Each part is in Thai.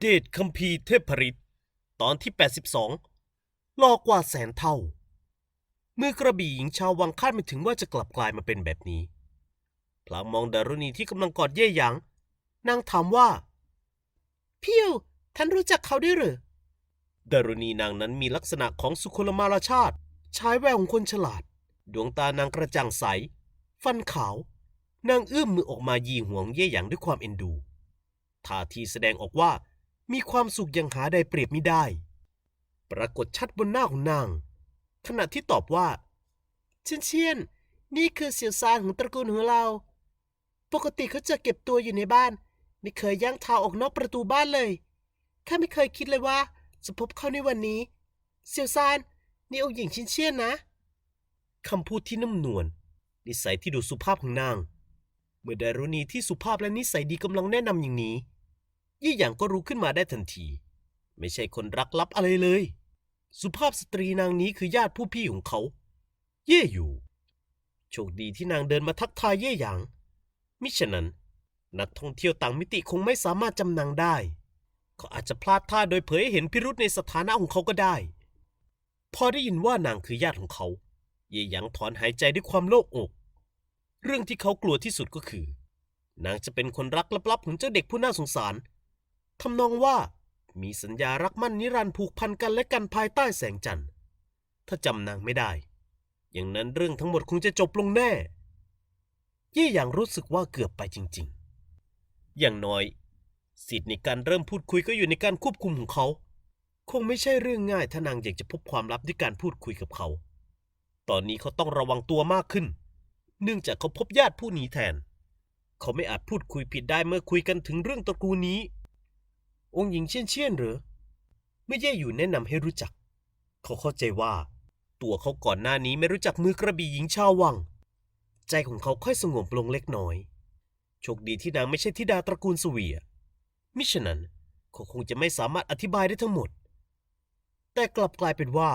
เดชคัมภีร์เทพฤทธิ์ตอนที่ 82รอกว่าแสนเท่า เมื่อกระบี่หญิงชาววังคาดไม่ถึงว่าจะกลับกลายมาเป็นแบบนี้ พลางมองดารุณีที่กำลังกอดเย่หยางนางถามว่าพี่วท่านรู้จักเขาด้วยหรือดารุณีนางนั้นมีลักษณะของสุคนมาราชาติ ชายแววของคนฉลาด ดวงตานางกระจ่างใส ฟันขาว นางเอื้อมมือออกมายีห่วงเย่หยางด้วยความเอ็นดูท่าทีแสดงออกว่า มีความสุขอย่างหาใดเปรียบไม่ได้ ปรากฏชัดบนหน้าของนาง ขณะที่ตอบว่า เชียนเชียน นี่คือเสียวซานของตระกูลของเรา ปกติเขาจะเก็บตัวอยู่ในบ้าน ไม่เคยย่างเท้าออกนอกประตูบ้านเลยข้าไม่เคยคิดเลยว่าจะพบเขาในวันนี้เสียวซานนี่องค์หญิงชินเชียนนะคำพูดที่นุ่มนวลนิสัยที่ดูสุภาพของนาง เมื่อดารุณีที่สุภาพและนิสัยดีกำลังแนะนำอย่างนี้ ยี่หยางก็รู้ขึ้นมาได้ทันที ไม่ใช่คนรักลับอะไรเลย สุภาพสตรีนางนี้คือญาติผู้พี่ของเขา เย่อยู่ โชคดีที่นางเดินมาทักทายเย่หยาง มิฉะนั้น นักท่องเที่ยวต่างมิติคงไม่สามารถจำนางได้ เขาอาจจะพลาดท่าโดยเผยให้เห็นพิรุษในสถานะของเขาก็ได้ พอได้ยินว่านางคือญาติของเขา เย่หยางถอนหายใจด้วยความโล่งอก เรื่องที่เขากลัวที่สุดก็คือ นางจะเป็นคนรักลับๆของเจ้าเด็กผู้น่าสงสาร ทำนองว่ามีสัญญารักมั่นนิรันดร์ผูกพันกันและกันภายใต้แสงจันทร์ ถ้าจำนางไม่ได้ อย่างนั้นเรื่องทั้งหมดคงจะจบลงแน่เย่อย่างรู้สึกว่าเกือบไปจริง ๆ อย่างน้อย สิทธิ์ในการเริ่มพูดคุยก็อยู่ในการควบคุมของเขา คงไม่ใช่เรื่องง่ายถ้านางอยากจะพบความลับด้วยการพูดคุยกับเขา ตอนนี้เขาต้องระวังตัวมากขึ้น เนื่องจากเขาพบญาติผู้หนีแทน เขาไม่อาจพูดคุยผิดได้เมื่อคุยกันถึงเรื่องตระกูลนี้ องค์หญิงเชี่ยนเชี่ยนหรือเมื่อเย่อยู่แนะนำให้รู้จัก เขาเข้าใจว่า ตัวเขาก่อนหน้านี้ไม่รู้จักมือกระบี่หญิงชาววัง ใจของเขาค่อยสงบลงเล็กน้อย โชคดีที่นางไม่ใช่ธิดาตระกูลสเวียมิฉะนั้นเขาคงจะไม่สามารถอธิบายได้ทั้งหมด แต่กลับกลายเป็นว่า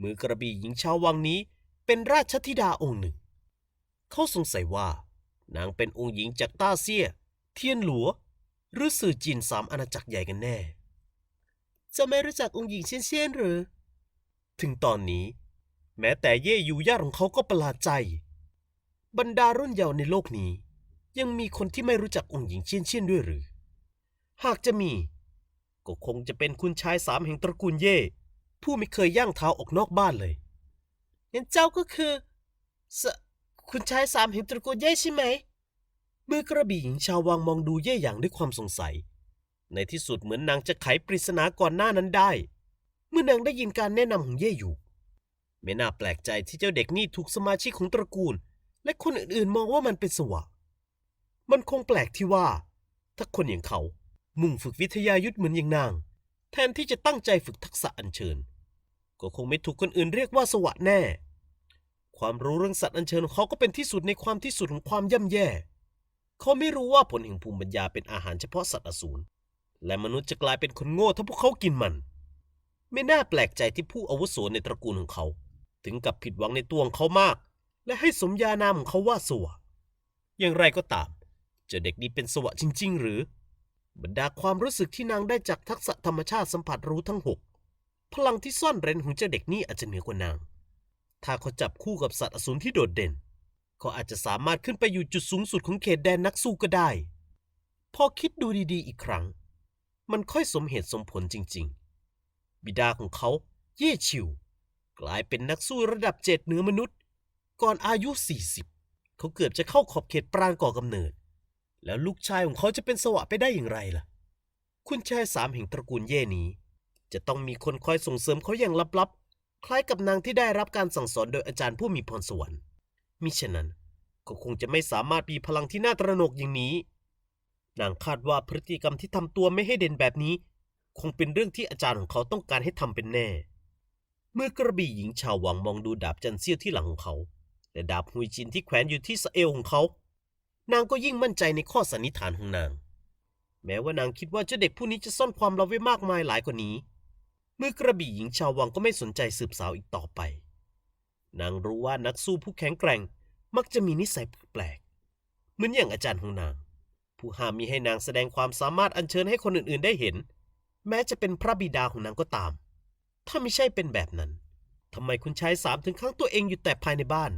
มือกระบี่หญิงชาววังนี้เป็นราชธิดาองค์หนึ่ง เขาสงสัยว่า นางเป็นองค์หญิงจากต้าเซีย เทียนหลัว หรือสื่อจีนสามอาณาจักรใหญ่กันแน่ จะไม่รู้จักองค์หญิงเช่นเช่นหรือ ถึงตอนนี้ แม้แต่เย่ยู่าของเขาก็ประหลาดใจ บรรดารุ่นเยาว์ในโลกนี้ ยังมีคนที่ไม่รู้จักองค์หญิงเช่นเช่นด้วยหรือ หากจะมี ก็คงจะเป็นคุณชายสามแห่งตระกูลเย่ผู้ไม่เคยย่างเท้าออกนอกบ้านเลยงั้นเจ้าก็คือ คุณชายสามแห่งตระกูลเย่ใช่ไหม มื่อกระบี่หญิงชาววังมองดูเย่หยางด้วยความสงสัย ในที่สุดเหมือนนางจะไขปริศนาก่อนหน้านั้นได้ เมื่อนางได้ยินการแนะนำของเย่อยู่ ไม่น่าแปลกใจที่เจ้าเด็กนี่ถูกสมาชิกของตระกูล และคนอื่นๆมองว่ามันเป็นสวะ มันคงแปลกที่ว่า ถ้าคนอย่างเขามุ่งฝึกวิทยายุทธเหมือนอย่างนาง แทนที่จะตั้งใจฝึกทักษะอัญเชิญ ก็คงไม่ถูกคนอื่นเรียกว่าสวะแน่ ความรู้เรื่องสัตว์อัญเชิญของเขาก็เป็นที่สุดในความที่สุดของความย่ำแย่ เขาไม่รู้ว่าผลแห่งภูมิปัญญาเป็นอาหารเฉพาะสัตว์อสูร และมนุษย์จะกลายเป็นคนโง่ถ้าพวกเขากินมัน ไม่น่าแปลกใจที่ผู้อาวุโสในตระกูลของเขา ถึงกับผิดหวังในตัวของเขามาก และให้สมญานามของเขาว่าสวะอย่างไรก็ตาม เจ้าเด็กนี้เป็นสวะจริง ๆ หรือ บรรดาความรู้สึกที่นางได้จากทักษะธรรมชาติสัมผัสรู้ทั้งหกพลังที่ซ่อนเร้นของเจ้าเด็กนี่อาจจะเหนือกว่านาง ถ้าเขาจับคู่กับสัตว์อสูรที่โดดเด่น เขาอาจจะสามารถขึ้นไปอยู่จุดสูงสุดของเขตแดนนักสู้ก็ได้ พอคิดดูดีๆ อีกครั้ง มันค่อยสมเหตุสมผลจริง ๆ บิดาของเขาเย่ชิว กลายเป็นนักสู้ระดับเจ็ดเหนือมนุษย์ ก่อนอายุ 40 เขาเกือบจะเข้าขอบเขตปราณก่อกำเนิด แล้วลูกชายของเขาจะเป็นสวะไปได้อย่างไรล่ะ คุณชายสามแห่งตระกูลเย่นี้ จะต้องมีคนคอยส่งเสริมเขาอย่างลับๆ คล้ายกับนางที่ได้รับการสั่งสอนโดยอาจารย์ผู้มีพรสวรรค์ มิฉะนั้นก็คงจะไม่สามารถมีพลังที่น่าตระหนกอย่างนี้ นางคาดว่าพฤติกรรมที่ทำตัวไม่ให้เด่นแบบนี้ คงเป็นเรื่องที่อาจารย์ของเขาต้องการให้ทำเป็นแน่ เมื่อกระบี่หญิงชาววังมองดูดาบจันเซี่ยวที่หลังของเขา และดาบฮุยจินที่แขวนอยู่ที่สะเอวของเขา นางก็ยิ่งมั่นใจในข้อสันนิษฐานของนาง แม้ว่านางคิดว่าเจ้าเด็กผู้นี้จะซ่อนความลับไว้มากมายหลายกว่านี้ เมื่อกระบี่หญิงชาววังก็ไม่สนใจสืบสาวอีกต่อไป นางรู้ว่านักสู้ผู้แข็งแกร่งมักจะมีนิสัยแปลกๆเหมือนอย่างอาจารย์ของนาง ผู้ห้ามมีให้นางแสดงความสามารถอัญเชิญให้คนอื่นๆได้เห็น แม้จะเป็นพระบิดาของนางก็ตาม ถ้าไม่ใช่เป็นแบบนั้นทำไมคุณชายสามถึงครั้งตัวเองอยู่แต่ภายในบ้าน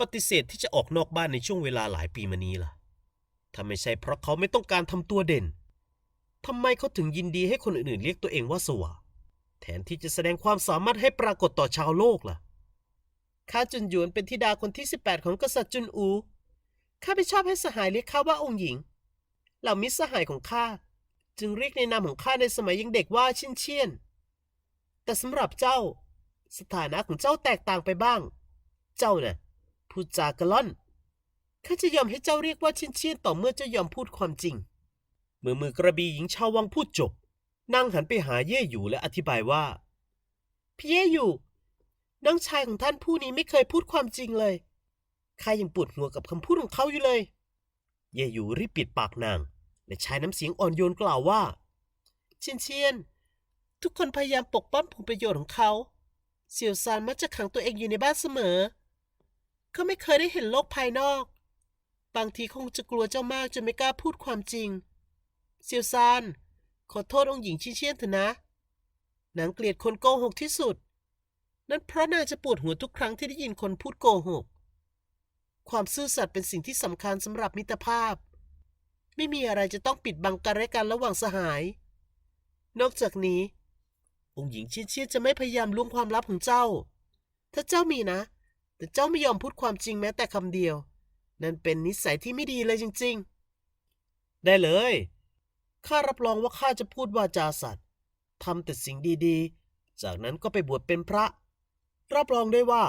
ปฏิเสธที่จะออกนอกบ้านในช่วงเวลาหลายปีมานี้ล่ะถ้าไม่ใช่เพราะเขาไม่ต้องการทำตัวเด่นทำไมเขาถึงยินดีให้คนอื่นๆเรียกตัวเองว่าสวะแทนที่จะแสดงความสามารถให้ปรากฏต่อชาวโลกล่ะ ข้าจุนหยวนเป็นธิดาคนที่ 18 ของกษัตริย์จุนอู ข้าไม่ชอบให้สหายเรียกข้าว่าองค์หญิง เหล่ามิตรสหายของข้าจึงเรียกในนามของข้าในสมัยยังเด็กว่าชินเชียน แต่สำหรับเจ้า สถานะของเจ้าแตกต่างไปบ้าง เจ้าน่ะพูดจากระล่อน ข้าจะยอมให้เจ้าเรียกว่าชินเชียนต่อเมื่อเจ้ายอมพูดความจริง เมื่อมือกระบี่หญิงชาววังพูดจบนางหันไปหาเย่หยูและอธิบายว่าพี่เย่หยู น้องชายของท่านผู้นี้ไม่เคยพูดความจริงเลยข้ายังปวดหัวกับคำพูดของเขาอยู่เลย เย่หยูรีบปิดปากนาง และใช้น้ำเสียงอ่อนโยนกล่าวว่า เชียนเชียน ทุกคนพยายามปกป้องผลประโยชน์ของเขา เสี่ยวซานมักจะขังตัวเองอยู่ในบ้านเสมอ เขาไม่เคยได้เห็นโลกภายนอก บางทีคงจะกลัวเจ้ามากจนไม่กล้าพูดความจริงเซียวซานขอโทษองค์หญิงชิเชียนเถอะนะ นางเกลียดคนโกหกที่สุด นั่นเพราะนางจะปวดหัวทุกครั้งที่ได้ยินคนพูดโกหก ความซื่อสัตย์เป็นสิ่งที่สำคัญสำหรับมิตรภาพ ไม่มีอะไรจะต้องปิดบังกันและกันระหว่างสหาย นอกจากนี้ องค์หญิงเชิเชียนจะไม่พยายามล้วงความลับของเจ้า ถ้าเจ้ามีนะ แต่เจ้าไม่ยอมพูดความจริงแม้แต่คำเดียว นั่นเป็นนิสัยที่ไม่ดีเลยจริง ๆ ได้เลย ข้ารับรองว่าข้าจะพูดวาจาสัตย์ทำแต่สิ่งดีๆ จากนั้นก็ไปบวชเป็นพระ รับรองได้ว่า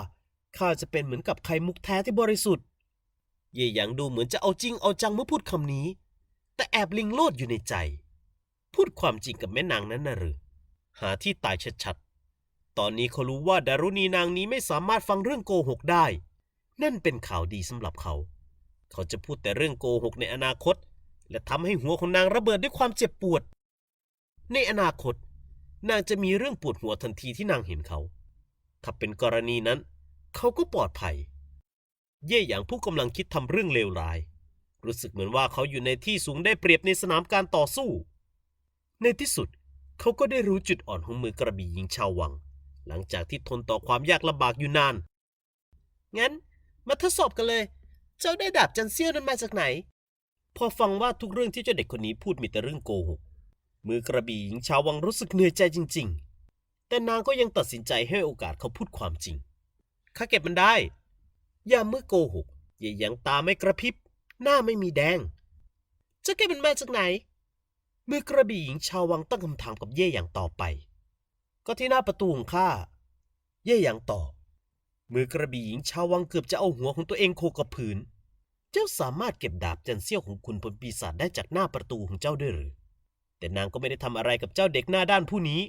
ข้าจะเป็นเหมือนกับไข่มุกแท้ที่บริสุทธิ์ เย่หยางดูเหมือนจะเอาจริงเอาจังเมื่อพูดคำนี้ แต่แอบลิงโลดอยู่ในใจ พูดความจริงกับแม่นางนั้นน่ะหรือ หาที่ตายชัดๆ ตอนนี้เขารู้ว่าดารุณีนางนี้ไม่สามารถฟังเรื่องโกหกได้ นั่นเป็นข่าวดีสำหรับเขา เขาจะพูดแต่เรื่องโกหกในอนาคต และทำให้หัวของนางระเบิดด้วยความเจ็บปวด ในอนาคต นางจะมีเรื่องปวดหัวทันทีที่นางเห็นเขา ถ้าเป็นกรณีนั้น เขาก็ปลอดภัย เย่อย่างผู้กำลังคิดทำเรื่องเลวร้าย รู้สึกเหมือนว่าเขาอยู่ในที่สูงได้เปรียบในสนามการต่อสู้ ในที่สุดเขาก็ได้รู้จุดอ่อนของมือกระบี่หญิงชาววัง หลังจากที่ทนต่อความยากลำบากอยู่นาน งั้น มาทดสอบกันเลย เจ้าได้ดาบจันเซียวนั้นมาจากไหน พอฟังว่าทุกเรื่องที่เจ้าเด็กคนนี้พูดมีแต่เรื่องโกหกมือกระบี่หญิงชาววังรู้สึกเหนื่อยใจจริง ๆ แต่นางก็ยังตัดสินใจให้โอกาสเขาพูดความจริง ข้าเก็บมันได้ อย่าเมื่อโกหก อย่ายังตาไม่กระพริบ หน้าไม่มีแดงจ้าเก็บมันมาจากไหน มือกระบี่หญิงชาววังตั้งคำถามกับเย่อย่างต่อไป ก็ที่หน้าประตูของข้า เย่อย่างตอบ มือกระบี่หญิงชาววังเกือบจะเอาหัวของตัวเองโขกกับพื้นเจ้าสามารถเก็บดาบจันเซี่ยวของคุณบนปีศาจได้จากหน้าประตูของเจ้าด้วยหรือ แต่นางก็ไม่ได้ทำอะไรกับเจ้าเด็กหน้าด้านผู้นี้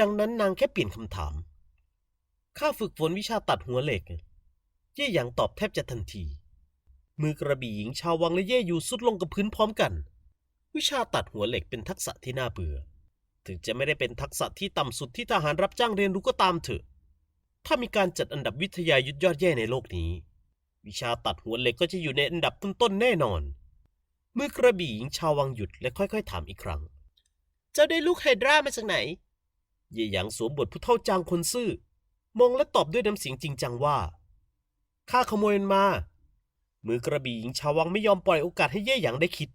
ดังนั้นนางแค่เปลี่ยนคำถาม ข้าฝึกฝนวิชาตัดหัวเหล็ก เย่หยางตอบแทบจะทันที มือกระบี่หญิงชาววังและเย่อยู่สุดลงกับพื้นพร้อมกัน วิชาตัดหัวเหล็กเป็นทักษะที่น่าเบื่อ ถึงจะไม่ได้เป็นทักษะที่ต่ำสุดที่ทหารรับจ้างเรียนรู้ก็ตามเถอะ ถ้ามีการจัดอันดับวิทยายุทธยอดแย่ในโลกนี้ วิชาตัดหัวเหล็กก็จะอยู่ในอันดับต้นๆแน่นอน มือกระบี่หญิงชาววังหยุดและค่อยๆ ถามอีกครั้ง เจ้าได้ลูกไฮดรามาจากไหน เย่หยางสวมบทผู้เท่าจางคนซื่อ มองและตอบด้วยน้ำเสียงจริงจังว่า ข้าขโมยมันมา มือกระบี่หญิงชาววังไม่ยอมปล่อยโอกาสให้เย่หยางได้คิด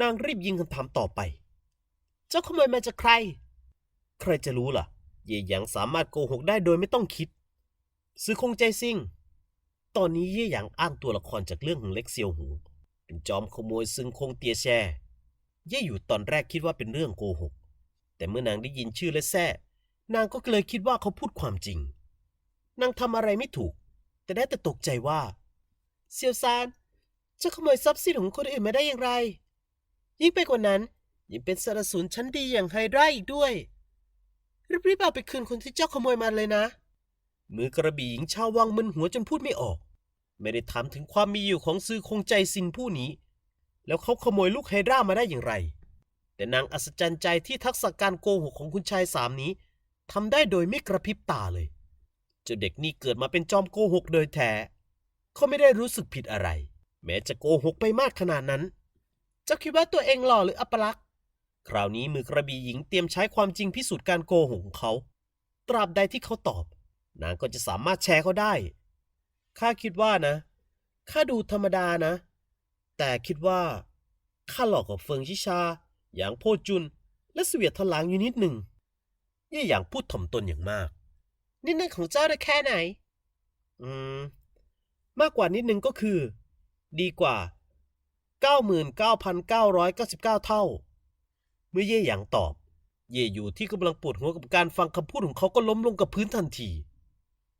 นางรีบยิงคำถามต่อไป เจ้าขโมยมาจากใคร ใครจะรู้ล่ะ เย่หยางสามารถโกหกได้โดยไม่ต้องคิด ซื้อคงใจซิ่ง ตอนนี้เย่หยางอ้างตัวละครจากเรื่องของเล็กเซียวหูเป็นจอมขโมยซึ่งคงเตียแช่เย่อยู่ตอนแรกคิดว่าเป็นเรื่องโกหก แต่เมื่อนางได้ยินชื่อและแซ่นางก็เลยคิดว่าเขาพูดความจริง นางทำอะไรไม่ถูก แต่ได้แต่ตกใจว่า เซียวซานจะขโมยทรัพย์สินของคนอื่นมาได้อย่างไร ยิ่งไปกว่านั้นยังเป็นสารสูนชั้นดีอย่างไฮไดราอีกด้วยรีบๆเอาไปคืนคนที่เจ้าขโมยมาเลยนะ มือกระบี่หญิงชาววังมึนหัวจนพูดไม่ออก ไม่ได้ถามถึงความมีอยู่ของซื้อคงใจซินผู้นี้ แล้วเขาขโมยลูกไฮดรามาได้อย่างไร แต่นางอัศจรรย์ใจที่ทักษะการโกหกของคุณชายสามนี้ทำได้โดยไม่กระพริบตาเลยเจ้าเด็กนี่เกิดมาเป็นจอมโกหกโดยแท้เขาไม่ได้รู้สึกผิดอะไร แม้จะโกหกไปมากขนาดนั้น เจ้าคิดว่าตัวเองหล่อหรืออัปลักษณ์คราวนี้มือกระบี่หญิงเตรียมใช้ความจริงพิสูจน์การโกหกของเขา ตราบใดที่เขาตอบ นางก็จะสามารถแชร์เขาได้ ข้าคิดว่านะ ข้าดูธรรมดานะ แต่คิดว่า ข้าหลอกกับเฟิงชิชา อย่างโพจุน และเสวียทลางอยู่นิดหนึ่งเย่อย่างพูดถ่อมตนอย่างมาก นิดนึงของเจ้าได้แค่ไหน อืม มากกว่านิดนึงก็คือ ดีกว่า 99,999 เท่า เมื่อเย่หยางตอบ เย่อยู่ที่กำลังปวดหัวกับการฟังคำพูดของเขาก็ล้มลงกับพื้นทันที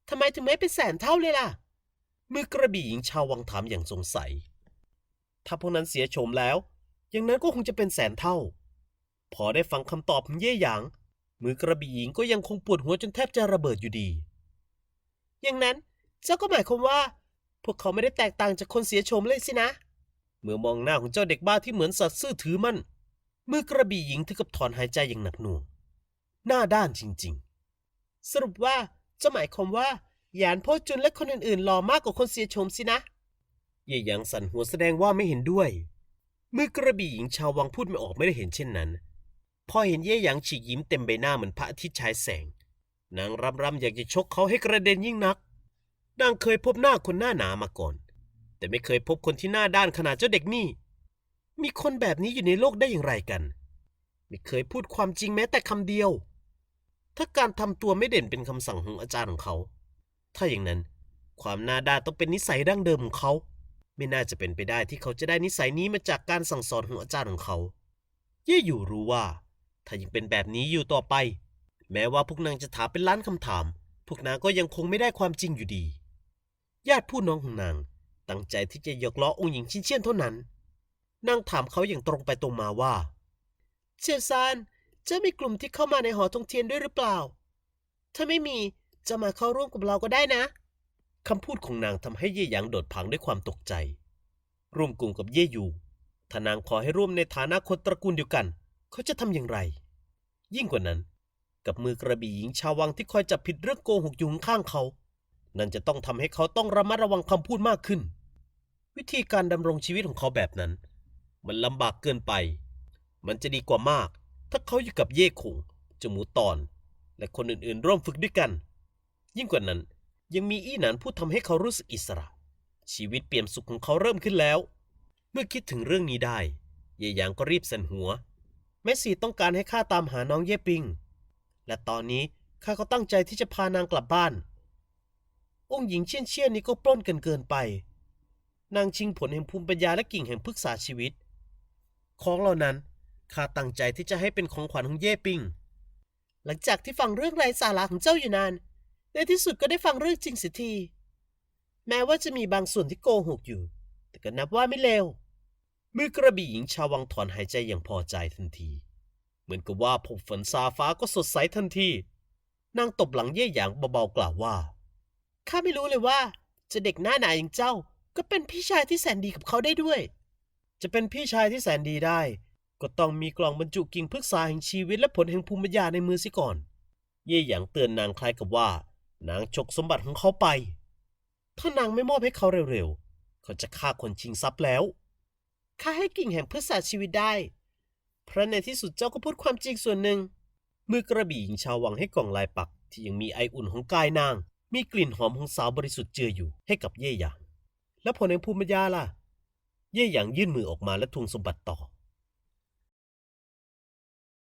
ทำไมถึงไม่เป็นแสนเท่าเลยล่ะ มือกระบี่หญิงชาววังถามอย่างสงสัย ถ้าพวกนั้นเสียโฉมแล้ว อย่างนั้นก็คงจะเป็นแสนเท่า พอได้ฟังคำตอบของเย่หยาง มือกระบี่หญิงก็ยังคงปวดหัวจนแทบจะระเบิดอยู่ดี อย่างนั้นเจ้าก็หมายความว่า พวกเขาไม่ได้แตกต่างจากคนเสียโฉมเลยสินะ เมื่อมองหน้าของเจ้าเด็กบ้าที่เหมือนสัตว์ซื่อถือมั่นมือกระบี่หญิงถึงกับถอนหายใจอย่างหนักหน่วง หน้าด้านจริง ๆ สรุปว่าเจ้าหมายความว่าหยานโพจุนและคนอื่นๆหล่อมากกว่าคนเสียโฉมสินะ เย่หยางสั่นหัวแสดงว่าไม่เห็นด้วย เมื่อกระบี่หญิงชาววังพูดไม่ออกไม่ได้เห็นเช่นนั้น พอเห็นเย่หยางฉีกยิ้มเต็มใบหน้าเหมือนพระอาทิตย์ฉายแสง นางรำรำอยากจะชกเขาให้กระเด็นยิ่งนัก นางเคยพบหน้าคนหน้าหนามาก่อน แต่ไม่เคยพบคนที่หน้าด้านขนาดเจ้าเด็กนี่ มีคนแบบนี้อยู่ในโลกได้อย่างไรกัน ไม่เคยพูดความจริงแม้แต่คำเดียว ถ้าการทำตัวไม่เด่นเป็นคำสั่งของอาจารย์ของเขา ถ้าอย่างนั้น ความหน้าด้านต้องเป็นนิสัยดั้งเดิมของเขา ไม่น่าจะเป็นไปได้ที่เขาจะได้นิสัยนี้มาจากการสั่งสอนของอาจารย์ของเขา เย่อยู่รู้ว่า ถ้ายังเป็นแบบนี้อยู่ต่อไป แม้ว่าพวกนางจะถามเป็นล้านคำถาม พวกนางก็ยังคงไม่ได้ความจริงอยู่ดี ญาติผู้น้องของนาง ตั้งใจที่จะหยอกล้อองค์หญิงชินเชียนเท่านั้น นางถามเขาอย่างตรงไปตรงมาว่า เชียซานจ้ามีกลุ่มที่เข้ามาในหอทงเทียนด้วยหรือเปล่า ถ้าไม่มีจะมาเข้าร่วมกับเราก็ได้นะ คำพูดของนางทำให้เย่หยางโดดผางด้วยความตกใจ ร่วมกลุ่มกับเย่ยูถ้านางขอให้ร่วมในฐานะคนตระกูลเดียวกัน เขาจะทำอย่างไร ยิ่งกว่านั้น กับมือกระบี่หญิงชาววังที่คอยจับผิดเรื่องโกหกอยู่ข้างเขา นั่นจะต้องทำให้เขาต้องระมัดระวังคำพูดมากขึ้น วิธีการดำรงชีวิตของเขาแบบนั้น มันลำบากเกินไป มันจะดีกว่ามาก ถ้าเขาอยู่กับเย่คงจมูตอน และคนอื่นๆ ร่วมฝึกด้วยกัน ยิ่งกว่านั้น ยังมีอี้หนานผู้ทำให้เขารู้สึกอิสระ ชีวิตเปี่ยมสุขของเขาเริ่มขึ้นแล้ว เมื่อคิดถึงเรื่องนี้ได้ เย่หยางก็รีบสั่นหัว แม่สีต้องการให้ข้าตามหาน้องเย่ปิง และตอนนี้ข้าก็ตั้งใจที่จะพานางกลับบ้าน องค์หญิงเชี่ยนเชี่ยนนี้ก็ปล้นกันเกินไป นางชิงผลแห่งภูมิปัญญาและกิ่งแห่งพฤกษาชีวิต ของเหล่านั้นข้าตั้งใจที่จะให้เป็นของขวัญของเย่ปิง หลังจากที่ฟังเรื่องไร้สาระของเจ้าอยู่นาน ในที่สุดก็ได้ฟังเรื่องจริงเสียที แม้ว่าจะมีบางส่วนที่โกหกอยู่ แต่ก็นับว่าไม่เลวมือกระบี่หญิงชาววังถอนหายใจอย่างพอใจทันที เหมือนกับว่าพบฝนซาฟ้าก็สดใสทันทีนางตบหลังเย่หยางเบาๆกล่าวว่าข้าไม่รู้เลยว่า จะเด็กหน้าหนาอย่างเจ้า ก็เป็นพี่ชายที่แสนดีกับเขาได้ด้วย จะเป็นพี่ชายที่แสนดีได้ ก็ต้องมีกล่องบรรจุกิ่งพฤกษาแห่งชีวิตและผลแห่งภูมิปัญญาในมือสิก่อน เย่หยางเตือนนางคล้ายกับว่า นางฉกสมบัติของเขาไป ถ้านางไม่มอบให้เขาเร็วๆ เขาจะฆ่าคนชิงทรัพย์แล้วข้าให้กิ่งแห่งพฤกษาชีวิตได้ เพราะในที่สุดเจ้าก็พูดความจริงส่วนหนึ่ง มือกระบี่หญิงชาววังให้กล่องลายปัก ที่ยังมีไออุ่นของกายนาง มีกลิ่นหอมของสาวบริสุทธิ์เจืออยู่ให้กับเย่หยาง แล้วผลแห่งภูมิปัญญาล่ะ เย่หยางยื่นมือออกมาและทวงสมบัติต่อ